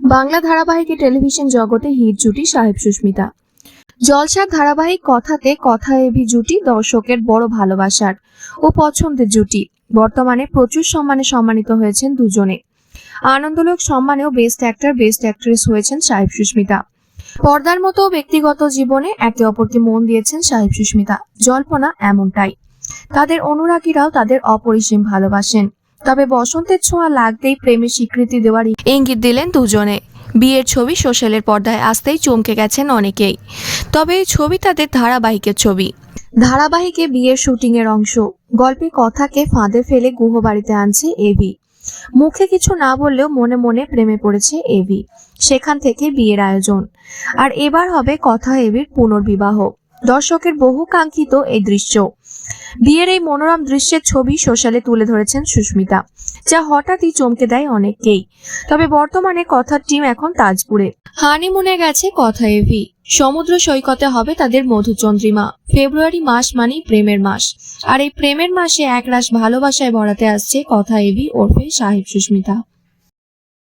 বাংলা ধারাবাহিকে টেলিভিশন জগতে হিট জুটি সাহেব সুস্মিতা। জলসার ধারাবাহিক কথাতে কথা এবি জুটি দর্শকের বড় ভালোবাসার ও পছন্দের জুটি। বর্তমানে প্রচুর সম্মানে সম্মানিত হয়েছেন দুজনে। আনন্দলোক সম্মানেও বেস্ট অ্যাক্টর বেস্ট অ্যাক্ট্রেস হয়েছেন সাহেব সুস্মিতা। পর্দার মতো ব্যক্তিগত জীবনে একে অপরকে মন দিয়েছেন সাহেব সুস্মিতা। জল্পনা এমনটাই। তাদের অনুরাগীরাও তাদের অপরিসীম ভালোবাসেন। তবে বসন্তের ছোঁয়া লাগতেই প্রেমে স্বীকৃতি দেওয়ার ইঙ্গিত দিলেন দুজনে। বিয়ের ছবি সোশ্যালের পর্দায় আসতেই চমকে গেছেন অনেকেই। তবে এই ছবি তাদের ধারাবাহিকের ছবি। ধারাবাহিকে বিয়ের শুটিংয়ের অংশ। গল্পে কথাকে ফাঁদে ফেলে গুহবাড়িতে আনছে এভি। মুখে কিছু না বললেও মনে মনে প্রেমে পড়েছে এভি। সেখান থেকে বিয়ের আয়োজন। আর এবার হবে কথা এভির পুনর্বিবাহ। দর্শকের বহু কাঙ্ক্ষিত এই দৃশ্য। বিয়ের এই মনোরম দৃশ্যের ছবি সোশ্যালে তুলে ধরেছেন সুস্মিতা, যা হঠাৎই চমকে দেয় অনেককেই। তবে বর্তমানে কথার টিম এখন তাজপুরে। হানিমুনে গেছে কথা এভি। সমুদ্র সৈকতে হবে তাদের মধুচন্দ্রিমা। ফেব্রুয়ারি মাস মানেই প্রেমের মাস। আর এই প্রেমের মাসে একরাশ ভালোবাসায় ভরাতে আসছে কথা এভি ওরফে সাহেব সুস্মিতা।